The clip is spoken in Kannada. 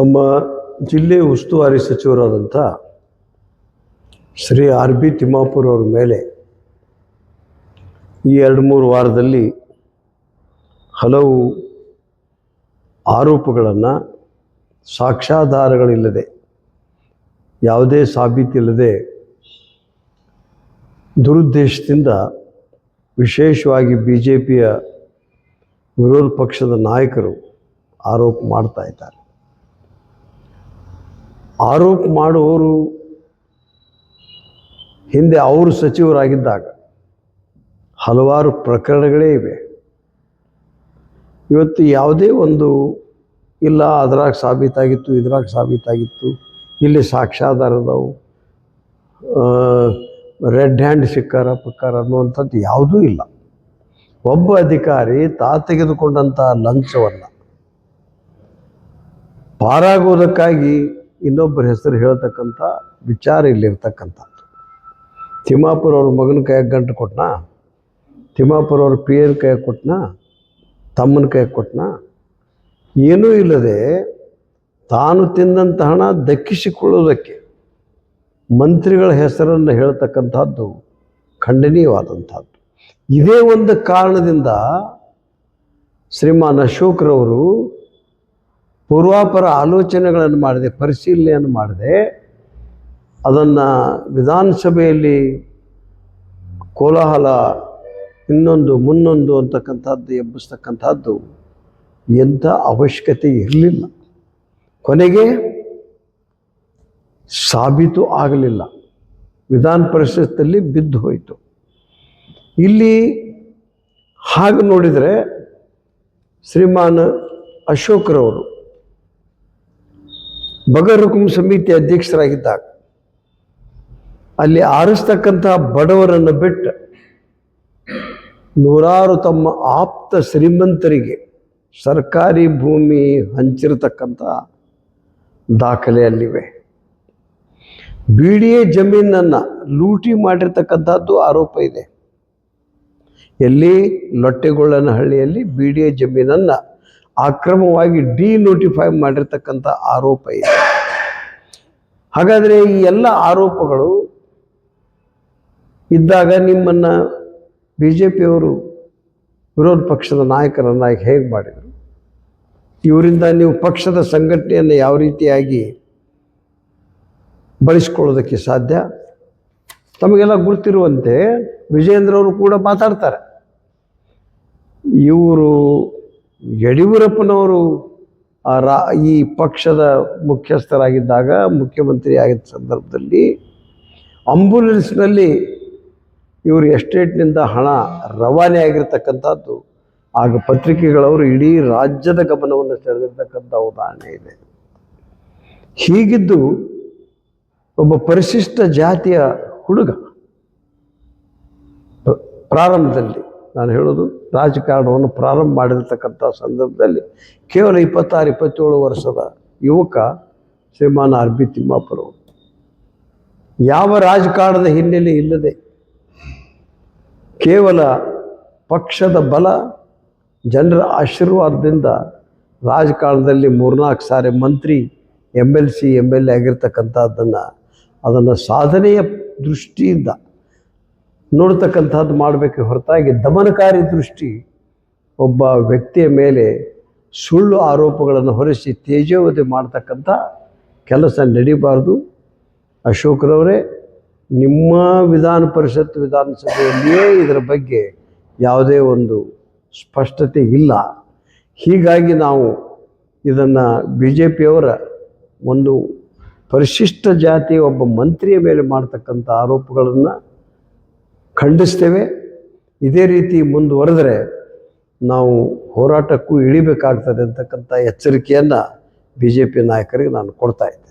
ನಮ್ಮ ಜಿಲ್ಲೆ ಉಸ್ತುವಾರಿ ಸಚಿವರಾದಂಥ ಶ್ರೀ ಆರ್ ಬಿ ತಿಮ್ಮಾಪುರ್ ಅವರ ಮೇಲೆ ಈ ಎರಡು ಮೂರು ವಾರದಲ್ಲಿ ಹಲವು ಆರೋಪಗಳನ್ನು ಸಾಕ್ಷ್ಯಾಧಾರಗಳಿಲ್ಲದೆ, ಯಾವುದೇ ಸಾಬೀತಿಲ್ಲದೆ ದುರುದ್ದೇಶದಿಂದ ವಿಶೇಷವಾಗಿ ಬಿ ಜೆ ಪಿಯ ವಿರೋಧ ಪಕ್ಷದ ನಾಯಕರು ಆರೋಪ ಮಾಡ್ತಾ ಇದ್ದಾರೆ. ಆರೋಪ ಮಾಡುವವರು ಹಿಂದೆ ಅವರು ಸಚಿವರಾಗಿದ್ದಾಗ ಹಲವಾರು ಪ್ರಕರಣಗಳೇ ಇವೆ. ಇವತ್ತು ಯಾವುದೇ ಒಂದು ಇಲ್ಲ, ಅದ್ರಾಗ ಸಾಬೀತಾಗಿತ್ತು, ಇದ್ರಾಗ ಸಾಬೀತಾಗಿತ್ತು, ಇಲ್ಲಿ ಸಾಕ್ಷ್ಯಾಧಾರದವು ರೆಡ್ ಹ್ಯಾಂಡ್ ಸಿಕ್ಕಾರ ಪಕ್ಕಾರ ಅನ್ನುವಂಥದ್ದು ಯಾವುದೂ ಇಲ್ಲ. ಒಬ್ಬ ಅಧಿಕಾರಿ ತಾ ತೆಗೆದುಕೊಂಡಂಥ ಲಂಚವನ್ನು ಪಾರಾಗೋದಕ್ಕಾಗಿ ಇನ್ನೊಬ್ಬರ ಹೆಸರು ಹೇಳ್ತಕ್ಕಂಥ ವಿಚಾರ ಇಲ್ಲಿರ್ತಕ್ಕಂಥದ್ದು ತಿಮ್ಮಾಪುರ ಅವ್ರ ಮಗನ ಕೈಯಾಗ ಗಂಟು ಕೊಟ್ಟನಾ ತಿಮ್ಮಾಪುರ ಅವ್ರ ಪಿಯರ್ ಕೈಯಾಗೆ ಕೊಟ್ನಾ? ತಮ್ಮನ ಕೈಯಾಗ ಕೊಟ್ಟನಾ ಏನೂ ಇಲ್ಲದೆ ತಾನು ತಿಂದಂಥ ಹಣ ದಕ್ಕಿಸಿಕೊಳ್ಳುವುದಕ್ಕೆ ಮಂತ್ರಿಗಳ ಹೆಸರನ್ನು ಹೇಳ್ತಕ್ಕಂಥದ್ದು ಖಂಡನೀಯವಾದಂಥದ್ದು. ಇದೇ ಒಂದು ಕಾರಣದಿಂದ ಶ್ರೀಮಾನ್ ಅಶೋಕ್ರವರು ಪೂರ್ವಾಪರ ಆಲೋಚನೆಗಳನ್ನು ಮಾಡಿದೆ, ಪರಿಶೀಲನೆಯನ್ನು ಮಾಡಿದೆ. ಅದನ್ನು ವಿಧಾನಸಭೆಯಲ್ಲಿ ಕೋಲಾಹಲ, ಇನ್ನೊಂದು, ಮುನ್ನೊಂದು ಅಂತಕ್ಕಂಥದ್ದು ಎಬ್ಬಿಸ್ತಕ್ಕಂಥದ್ದು ಎಂಥ ಅವಶ್ಯಕತೆ ಇರಲಿಲ್ಲ. ಕೊನೆಗೆ ಸಾಬೀತು ಆಗಲಿಲ್ಲ. ವಿಧಾನ ಪರಿಷತ್ತಲ್ಲಿ ಬಿದ್ದು ಹೋಯಿತು. ಇಲ್ಲಿ ಹಾಗೆ ನೋಡಿದರೆ ಶ್ರೀಮಾನ್ ಅಶೋಕ್ರವರು ಬಗರ್ ಹುಕುಂ ಸಮಿತಿ ಅಧ್ಯಕ್ಷರಾಗಿದ್ದಾಗ, ಅಲ್ಲಿ ಆರಿಸ್ತಕ್ಕಂಥ ಬಡವರನ್ನು ಬಿಟ್ಟು ನೂರಾರು ತಮ್ಮ ಆಪ್ತ ಶ್ರೀಮಂತರಿಗೆ ಸರ್ಕಾರಿ ಭೂಮಿ ಹಂಚಿರತಕ್ಕಂಥ ದಾಖಲೆ ಅಲ್ಲಿವೆ. ಬಿ ಡಿ ಎ ಜಮೀನನ್ನು ಲೂಟಿ ಮಾಡಿರ್ತಕ್ಕಂಥದ್ದು ಆರೋಪ ಇದೆ. ಎಲ್ಲಿ ಲೊಟ್ಟೆಗೊಳ್ಳನಹಳ್ಳಿಯಲ್ಲಿ ಬಿ ಡಿ ಎ ಜಮೀನನ್ನು ಅಕ್ರಮವಾಗಿ ಡಿ ನೋಟಿಫೈ ಮಾಡಿರ್ತಕ್ಕಂಥ ಆರೋಪ ಇದೆ. ಹಾಗಾದರೆ ಈ ಎಲ್ಲ ಆರೋಪಗಳು ಇದ್ದಾಗ ನಿಮ್ಮನ್ನು ಬಿ ಜೆ ಪಿಯವರು ವಿರೋಧ ಪಕ್ಷದ ನಾಯಕರನ್ನಾಗಿ ಹೇಗೆ ಮಾಡಿದರು? ಇವರಿಂದ ನೀವು ಪಕ್ಷದ ಸಂಘಟನೆಯನ್ನು ಯಾವ ರೀತಿಯಾಗಿ ಬಳಸ್ಕೊಳ್ಳೋದಕ್ಕೆ ಸಾಧ್ಯ? ತಮಗೆಲ್ಲ ಗೊತ್ತಿರುವಂತೆ ವಿಜಯೇಂದ್ರ ಅವರು ಕೂಡ ಮಾತಾಡ್ತಾರೆ. ಇವರು ಯಡಿಯೂರಪ್ಪನವರು ಆ ರಾ, ಈ ಪಕ್ಷದ ಮುಖ್ಯಸ್ಥರಾಗಿದ್ದಾಗ, ಮುಖ್ಯಮಂತ್ರಿ ಆಗಿದ್ದ ಸಂದರ್ಭದಲ್ಲಿ ಆಂಬುಲೆನ್ಸ್ನಲ್ಲಿ ಇವರು ಎಸ್ಟೇಟ್ನಿಂದ ಹಣ ರವಾನೆ ಆಗಿರ್ತಕ್ಕಂಥದ್ದು. ಆಗ ಪತ್ರಿಕೆಗಳವರು ಇಡೀ ರಾಜ್ಯದ ಗಮನವನ್ನು ಸೆಳೆದಿರ್ತಕ್ಕಂಥ ಉದಾಹರಣೆ ಇದೆ. ಹೀಗಿದ್ದು ಒಬ್ಬ ಪರಿಶಿಷ್ಟ ಜಾತಿಯ ಹುಡುಗ, ಪ್ರಾರಂಭದಲ್ಲಿ ನಾನು ಹೇಳೋದು, ರಾಜಕಾರಣವನ್ನು ಪ್ರಾರಂಭ ಮಾಡಿರ್ತಕ್ಕಂಥ ಸಂದರ್ಭದಲ್ಲಿ ಕೇವಲ ಇಪ್ಪತ್ತಾರು, ಇಪ್ಪತ್ತೇಳು ವರ್ಷದ ಯುವಕ ಶ್ರೀಮಾನ್ ಆರ್ ಬಿ ತಿಮ್ಮಾಪುರವರು. ಯಾವ ರಾಜಕಾರಣದ ಹಿನ್ನೆಲೆ ಇಲ್ಲದೆ ಕೇವಲ ಪಕ್ಷದ ಬಲ, ಜನರ ಆಶೀರ್ವಾದದಿಂದ ರಾಜಕಾರಣದಲ್ಲಿ ಮೂರ್ನಾಲ್ಕು ಸಾರಿ ಮಂತ್ರಿ M L C M L A ಆಗಿರ್ತಕ್ಕಂಥದ್ದನ್ನು, ಅದನ್ನು ಸಾಧನೆಯ ದೃಷ್ಟಿಯಿಂದ ನೋಡ್ತಕ್ಕಂಥದ್ದು ಮಾಡಬೇಕು ಹೊರತಾಗಿ ದಮನಕಾರಿ ದೃಷ್ಟಿ ಒಬ್ಬ ವ್ಯಕ್ತಿಯ ಮೇಲೆ ಸುಳ್ಳು ಆರೋಪಗಳನ್ನು ಹೊರಿಸಿ ತೇಜೋವತಿ ಮಾಡ್ತಕ್ಕಂಥ ಕೆಲಸ ನಡೀಬಾರ್ದು. ಅಶೋಕ್ರವರೇ, ನಿಮ್ಮ ವಿಧಾನ ಪರಿಷತ್ ವಿಧಾನಸಭೆಯಲ್ಲಿಯೇ ಇದರ ಬಗ್ಗೆ ಯಾವುದೇ ಒಂದು ಸ್ಪಷ್ಟತೆ ಇಲ್ಲ. ಹೀಗಾಗಿ ನಾವು ಇದನ್ನು ಬಿ ಜೆ ಪಿಯವರ ಒಂದು ಪರಿಶಿಷ್ಟ ಜಾತಿಯ ಒಬ್ಬ ಮಂತ್ರಿಯ ಮೇಲೆ ಮಾಡ್ತಕ್ಕಂಥ ಆರೋಪಗಳನ್ನು ಖಂಡಿಸ್ತೇವೆ. ಇದೇ ರೀತಿ ಮುಂದುವರೆದರೆ ನಾವು ಹೋರಾಟಕ್ಕೂ ಇಳಿಬೇಕಾಗ್ತದೆ ಅಂತಕ್ಕಂಥ ಎಚ್ಚರಿಕೆಯನ್ನು ಬಿ ಜೆ ಪಿ ನಾಯಕರಿಗೆ ನಾನು ಕೊಡ್ತಾ ಇದ್ದೆ